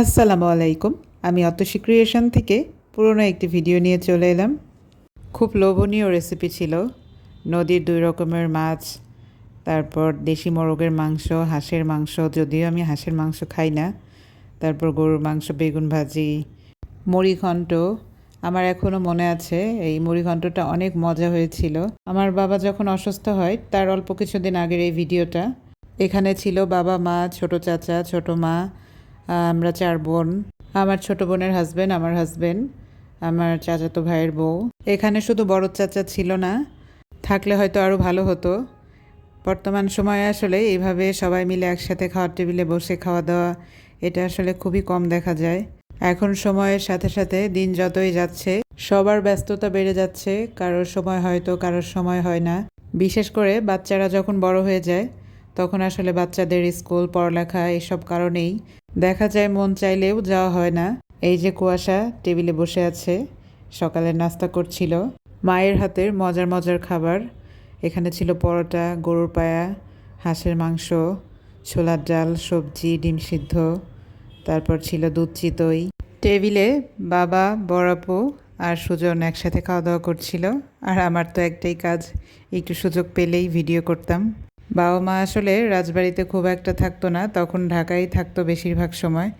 আসসালামু আলাইকুম। আমি অতসী ক্রিয়েশন থেকে পুরনো একটি ভিডিও নিয়ে চলে এলাম। খুব লোভনীয় রেসিপি ছিল। নদীর দুই রকমের মাছ, তারপর দেশি মোরগের মাংস, হাঁসের মাংস, যদিও আমি হাঁসের মাংস খাই না। তারপর গরুর মাংস, বেগুন ভাজি মুড়িঘণ্ট আমার এখনও মনে আছে, এই মুড়িঘণ্টটা অনেক মজা হয়েছিল। আমার বাবা যখন অসুস্থ হয়, তার অল্প কিছুদিন আগের এই ভিডিওটা। এখানে ছিল বাবা, মা, ছোট চাচা, ছোট মা আমরা চার বোন। আমার ছোট বোনের হাজবেন্ড আমার হাজবেন্ড আমার চাচাতো ভাইয়ের বউ। এখানে শুধু বড় চাচা ছিল না, থাকলে হয়তো আরও ভালো হতো। বর্তমান সময়ে আসলে এইভাবে সবাই মিলে একসাথে খাওয়ার টেবিলে বসে খাওয়া দাওয়া, এটা আসলে খুবই কম দেখা যায়। এখন সময়ের সাথে সাথে দিন যতই যাচ্ছে, সবার ব্যস্ততা বেড়ে যাচ্ছে, কারোর সময় হয়তো কারোর সময় হয় না। বিশেষ করে বাচ্চারা যখন বড় হয়ে যায়, তখন আসলে বাচ্চাদের স্কুল, পড়ালেখা, এসব কারণেই দেখা যায় মন চাইলেও যাওয়া হয় না। এই যে কুয়াশা, টেবিলে বসে আছে, সকালের নাস্তা করছিল। মায়ের হাতের মজার মজার খাবার। এখানে ছিল পরোটা, গরুর পায়া, হাঁসের মাংস, ছোলার ডাল, সবজি, ডিম সিদ্ধ। তারপর ছিল দুধ চিতই। টেবিলে বাবা বড়াপু আর সুজন একসাথে খাওয়া দাওয়া করছিল। আর আমার তো একটাই কাজ, একটু সুযোগ পেলেই ভিডিও করতাম। বাবা মা আসলে রাজবাড়িতে খুব একটা থাকতো না, তখন ঢাকাই থাকতো বেশিরভাগ সময়।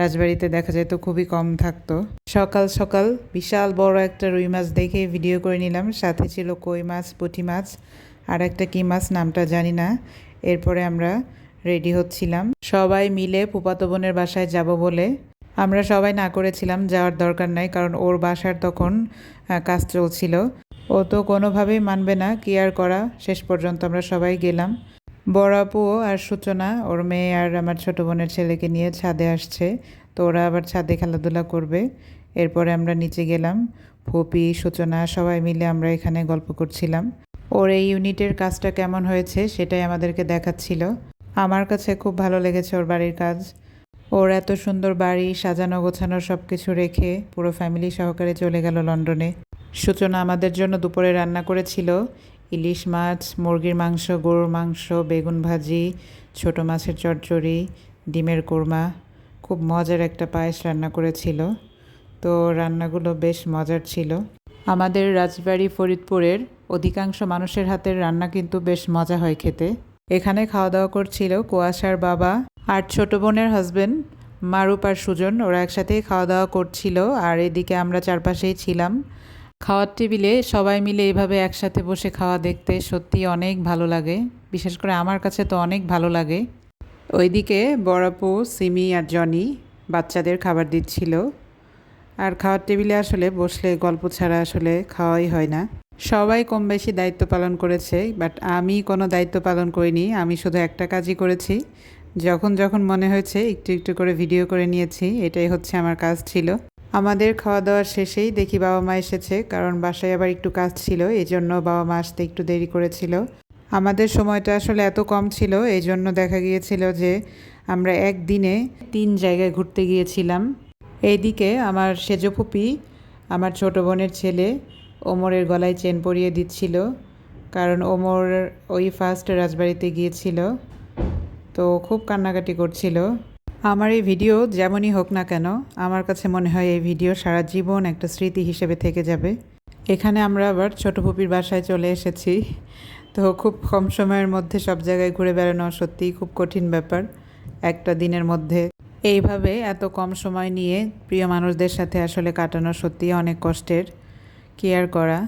রাজবাড়িতে দেখা যেত খুবই কম থাকতো। সকাল সকাল বিশাল বড় একটা রুই মাছ দেখে ভিডিও করে নিলাম। সাথে ছিল কই মাছ, পুঁটি মাছ, আর একটা কী মাছ নামটা জানি না। এরপরে আমরা রেডি হচ্ছিলাম। সবাই মিলে ফুপাতো বোনের বাসায় যাব বলে আমরা সবাই না করেছিলাম, যাওয়ার দরকার নাই, কারণ ওর বাসার তখন কাজ চলছিল। ও তো কোনোভাবেই মানবে না কি আর করা। শেষ পর্যন্ত আমরা সবাই গেলাম। বড় আপুও আর সূচনা, ওর মেয়ে আর আমার ছোটো বোনের ছেলেকে নিয়ে ছাদে আসছে। তো ওরা আবার ছাদে খেলাধুলা করবে। এরপরে আমরা নিচে গেলাম। ফুপি, সূচনা সবাই মিলে আমরা এখানে গল্প করছিলাম। ওর এই ইউনিটের কাজটা কেমন হয়েছে সেটাই আমাদেরকে দেখাচ্ছিল। আমার কাছে খুব ভালো লেগেছে ওর বাড়ির কাজ। ওর এত সুন্দর বাড়ি, সাজানো গোছানো সব কিছু রেখে পুরো ফ্যামিলি সহকারে চলে গেল লন্ডনে। সূচনা আমাদের জন্য দুপুরে রান্না করেছিল। ইলিশ মাছ, মুরগির মাংস, গরুর মাংস, বেগুন ভাজি, ছোট মাছের চচ্চড়ি, ডিমের কোরমা। খুব মজার একটা পায়েস রান্না করেছিল। তো রান্নাগুলো বেশ মজার ছিল। আমাদের রাজবাড়ি ফরিদপুরের অধিকাংশ মানুষের হাতের রান্না কিন্তু বেশ মজা হয় খেতে। এখানে খাওয়া দাওয়া করছিল কুয়াশার বাবা আর ছোট বোনের হাজবেন্ড মারুপ আর সুজন। ওরা একসাথেই খাওয়া দাওয়া করছিল আর এদিকে আমরা চারপাশেই ছিলাম। খাওয়ার টেবিলে সবাই মিলে এভাবে একসাথে বসে খাওয়া দেখতে সত্যি অনেক ভালো লাগে। বিশেষ করে আমার কাছে তো অনেক ভালো লাগে। ওইদিকে বড়াপু, সিমি আর জনি বাচ্চাদের খাবার দিচ্ছিল। আর খাওয়ার টেবিলে আসলে বসলে গল্প ছাড়া আসলে খাওয়াই হয় না। সবাই কম বেশি দায়িত্ব পালন করেছে, বাট আমি কোনো দায়িত্ব পালন করিনি। আমি শুধু একটা কাজই করেছি। যখন যখন মনে হয়েছে, একটু একটু করে ভিডিও করে নিয়েছি। এটাই হচ্ছে আমার কাজ ছিল। আমাদের খাওয়া দাওয়ার শেষেই দেখি বাবা মা এসেছে, কারণ বাসায় আবার একটু কাজ ছিল এই জন্য বাবা মা আসতে একটু দেরি করেছিল। আমাদের সময়টা আসলে এত কম ছিল এই জন্য দেখা গিয়েছিল যে আমরা একদিনে তিন জায়গায় ঘুরতে গিয়েছিলাম। এইদিকে আমার সেজো ফুপি, আমার ছোট বোনের ছেলে ওমরের গলায় চেন পরিয়ে দিচ্ছিল, কারণ ওমর ওই ফার্স্ট রাজবাড়িতে গিয়েছিল, তো খুব কান্নাকাটি করছিল। আমার এই ভিডিও যেমনই হোক না কেন, আমার কাছে মনে হয় এই ভিডিও সারা জীবন একটা স্মৃতি হিসেবে থেকে যাবে। এখানে আমরা আবার ছোট পুপির বাসায় চলে এসেছি। তো খুব কম সময়ের মধ্যে সব জায়গায় ঘুরে বেড়ানো সত্যিই খুব কঠিন ব্যাপার একটা দিনের মধ্যে। এইভাবে এত কম সময় নিয়ে প্রিয় মানুষদের সাথে আসলে কাটানো সত্যিই অনেক কষ্টের। কেয়ার করা?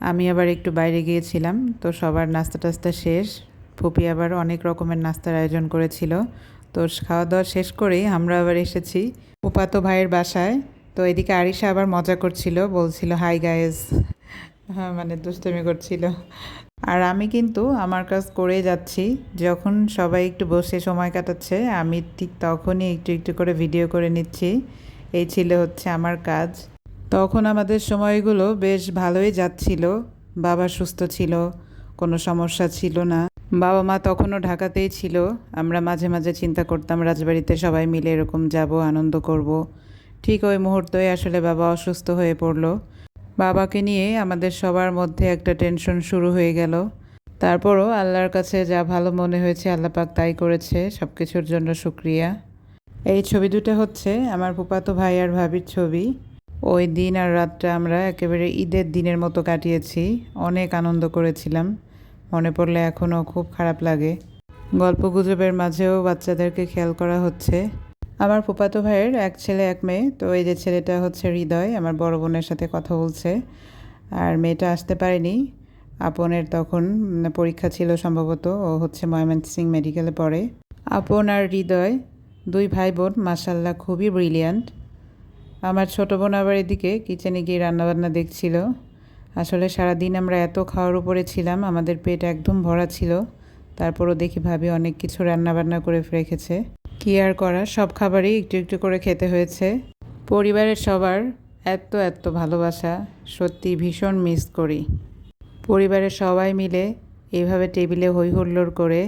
আমি আবার একটু বাইরে গিয়েছিলাম, তো সবার নাস্তা টাস্তা শেষ। ফুপি আবার অনেক রকমের নাস্তার আয়োজন করেছিল। তো খাওয়া দাওয়া শেষ করেই আমরা আবার এসেছি উপাতো ভাইয়ের বাসায়। তো এদিকে আরিশা আবার মজা করছিল, বলছিল, হাই গায়েস হ্যাঁ মানে দুষ্টমি করছিল। আর আমি কিন্তু আমার কাজ করে যাচ্ছি। যখন সবাই একটু বসে সময় কাটাচ্ছে, আমি ঠিক তখনই একটু একটু করে ভিডিও করে নিচ্ছি। এই ছিল হচ্ছে আমার কাজ। তখন আমাদের সময়গুলো বেশ ভালোই যাচ্ছিল। বাবা সুস্থ ছিল, কোনো সমস্যা ছিল না। বাবা মা তখনও ঢাকাতেই ছিল। আমরা মাঝে মাঝে চিন্তা করতাম, রাজবাড়িতে সবাই মিলে এরকম যাব, আনন্দ করব। ঠিক ওই মুহূর্তে আসলে বাবা অসুস্থ হয়ে পড়ল। বাবাকে নিয়ে আমাদের সবার মধ্যে একটা টেনশন শুরু হয়ে গেল। তারপরও আল্লাহর কাছে যা ভালো মনে হয়েছে আল্লাহ পাক তাই করেছে সব কিছুর জন্য শুক্রিয়া। এই ছবি দুটো হচ্ছে আমার ফুপাতো ভাই আর ভাবির ছবি। ওই দিন আর রাতটা আমরা একেবারে ঈদের দিনের মতো কাটিয়েছি। অনেক আনন্দ করেছিলাম। মনে পড়লে এখনও খুব খারাপ লাগে। গল্প গুজবের মাঝেও বাচ্চাদেরকে খেয়াল করা হচ্ছে। আমার ফুপাতো ভাইয়ের এক ছেলে, এক মেয়ে, তো এই যে ছেলেটা হচ্ছে হৃদয়, আমার বড় বোনের সাথে কথা বলছে। আর মেয়েটা আসতে পারেনি। আপনের তখন পরীক্ষা ছিল সম্ভবত, ও হচ্ছে ময়মনসিং মেডিকেলে পড়ে। আপন আর হৃদয়, দুই ভাই বোন মাসাল্লাহ খুবই ব্রিলিয়ান্ট আমার ছোটো বোন আবার এদিকে কিচেনে গিয়ে রান্নাবান্না দেখছিল। আসলে সারাদিন আমরা এত খাওয়ার উপরে ছিলাম, আমাদের পেট একদম ভরা ছিল। তারপরও দেখি ভাবি অনেক কিছু রান্নাবান্না করে রেখেছে। কি আর করা, সব খাবারই একটু একটু করে খেতে হয়েছে। পরিবারের সবার এত এত ভালোবাসা সত্যি ভীষণ মিস করি। পরিবারের সবাই মিলে এইভাবে টেবিলে হই হুল্লোড় করে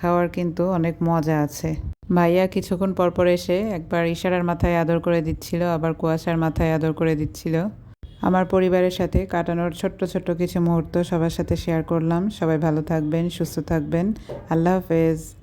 খাওয়ার কিন্তু অনেক মজা আছে। ভাইয়া কিছুক্ষণ পরপর এসে একবার ইশারার মাথায় আদর করে দিচ্ছিল, আবার কুয়াশার মাথায় আদর করে দিচ্ছিল। আমার পরিবারের সাথে কাটানোর ছোট্ট ছোট্ট কিছু মুহূর্ত সবার সাথে শেয়ার করলাম। সবাই ভালো থাকবেন, সুস্থ থাকবেন। আল্লাহ হাফেজ।